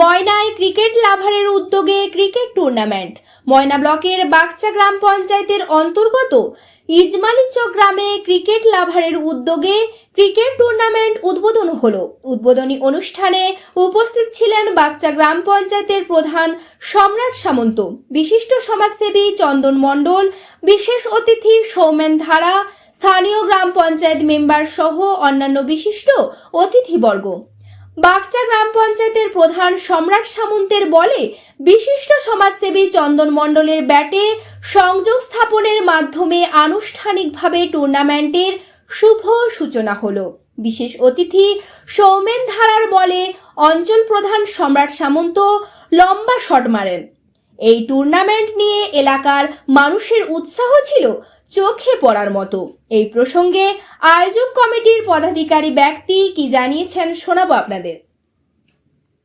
ময়নায় cricket লাভারের উদ্যোগে cricket tournament. ময়না ব্লকের বাগচা গ্রাম পঞ্চায়েতের অন্তর্গত ইজমালিচক গ্রামে ক্রিকেট লাভারের উদ্যোগে ক্রিকেট টুর্নামেন্ট উদ্বোধন হলো। উদ্বোধনী অনুষ্ঠানে উপস্থিত ছিলেন বাগচা গ্রাম পঞ্চায়েতের প্রধান সম্রাট সামন্ত, বিশিষ্ট সমাজসেবী চন্দন মণ্ডল, বিশেষ অতিথি সৌমেন ধারা, স্থানীয় গ্রাম পঞ্চায়েত মেম্বার সহ অন্যান্য বিশিষ্ট অতিথিবর্গ। বাগচা গ্রাম পঞ্চায়েতের প্রধান সম্রাট সামন্তের বলে বিশিষ্ট সমাজসেবী চন্দন মণ্ডলের ব্যাটে সংযোগ স্থাপনের মাধ্যমে আনুষ্ঠানিকভাবে টুর্নামেন্টের শুভ সূচনা হলো। বিশেষ অতিথি সৌমেন ধারার বলে অঞ্চল প্রধান সম্রাট সামন্ত লম্বা শট মারেন। এই টুর্নামেন্ট নিয়ে এলাকার মানুষের উৎসাহ ছিল চোখে পড়ার মতো। এই প্রসঙ্গে আয়োজক কমিটির পদাধিকারী ব্যক্তি কি জানিয়েছেন শোনাবো আপনাদের।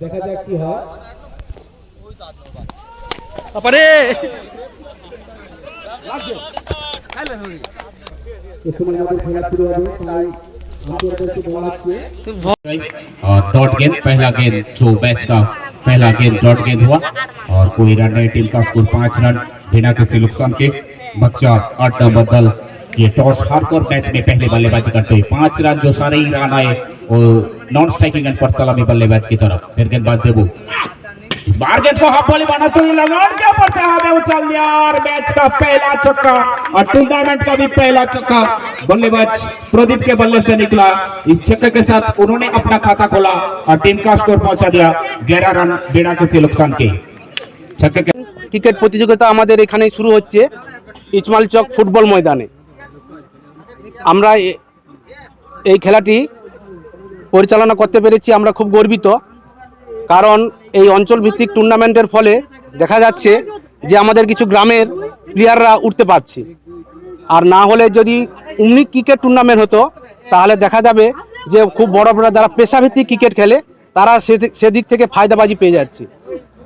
দেখা যাক কি হয় তারপরে এখানে আমাদের খেলা শুরু হবে তাই আন্তর্জাতিক বল আসছে और डॉट गेंद पहला गेंद जो मैच का पहला गेंद डॉट गेंद हुआ और कोई रन नहीं टीम का स्कोर पाँच रन, बिना किसी नुकसान के। बच्चा आठ नंबर दल ये टॉस हारकर मैच में पहले बल्लेबाजी करते हुए पाँच रन जो सारे ही रन आए और नॉन स्ट्राइकिंग एंड पर सलामी बल्लेबाज की तरफ़। फिर गेंदबाज देबू। इस बार गेंद को हाफ बॉली बनाते हुए लगान के ऊपर चाहा में उछल दिया और मैच का पहला छक्का और टूर्नामेंट का भी पहला छक्का बल्लेबाज प्रदीप के बल्ले से निकला इस छक्के के साथ उन्होंने अपना खाता खोला और टीम का स्कोर पहुंचा दिया ग्यारह रन बिना किसी नुकसान के छक्के के ক্রিকেট প্রতিযোগিতা আমাদের এখানেই শুরু হচ্ছে ইচমাল চক ফুটবল ময়দানে আমরা এ- এই খেলাটি পরিচালনা করতে পেরেছি আমরা খুব গর্বিত কারণ এই অঞ্চল ভিত্তিক টুর্নামেন্টের ফলে দেখা যাচ্ছে যে আমাদের কিছু গ্রামের প্লেয়াররা উঠতে পারছে। আর না হলে যদি উমনি ক্রিকেট টুর্নামেন্ট হতো, তাহলে দেখা যাবে যে খুব বড় বড় যারা পেশাভিত্তিক ক্রিকেট খেলে, তারা সেদিক থেকে ফায়দাবাজি পেয়ে যাচ্ছে।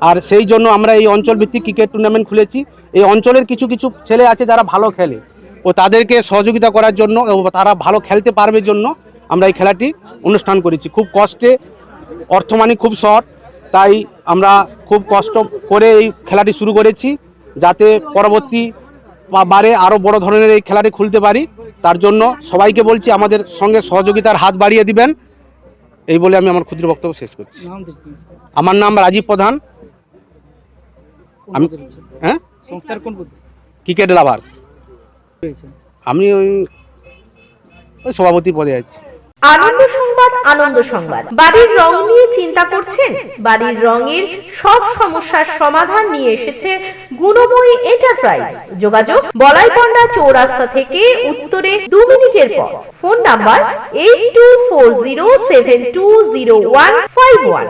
আর সেই জন্য আমরা এই অঞ্চল ভিত্তিক ক্রিকেট টুর্নামেন্ট খুলেছি। এই অঞ্চলের কিছু কিছু ছেলে আছে যারা ভালো খেলে। ও তাদেরকে সহযোগিতা করার জন্য ও তারা ভালো খেলতে পারবে জন্য আমরা এই খেলাটি অনুষ্ঠান করেছি। খুব কষ্টে অর্থমানি খুব শর্ট তাই আমরা খুব কষ্ট করে এই খেলাটি শুরু করেছি যাতে পরবর্তী বারে আরও বড় ধরনের এই খেলাটি খুলতে পারি। তার জন্য সবাইকে বলছি আমাদের সঙ্গে সহযোগিতার হাত বাড়িয়ে দিবেন। এই বলে আমি আমার ক্ষুদ্র বক্তব্য শেষ করছি। আমার নাম রাজীব প্রধান। আমি হ্যাঁ? সংস্থার কোন ক্রিকেট লাভার্স। আমি ওই ওই সভাপতি পদে আছি। আনন্দ সংবাদ আনন্দ সংবাদ। বাড়ির রং নিয়ে চিন্তা করছেন? বাড়ির রঙের সব সমস্যার সমাধান নিয়ে এসেছে গুণময়ী এন্টারপ্রাইজ যোগাযোগ, বলাইপন্ডা চৌরাস্তা থেকে উত্তরে দু মিনিটের পথ। Phone number eight two four zero seven two zero one five one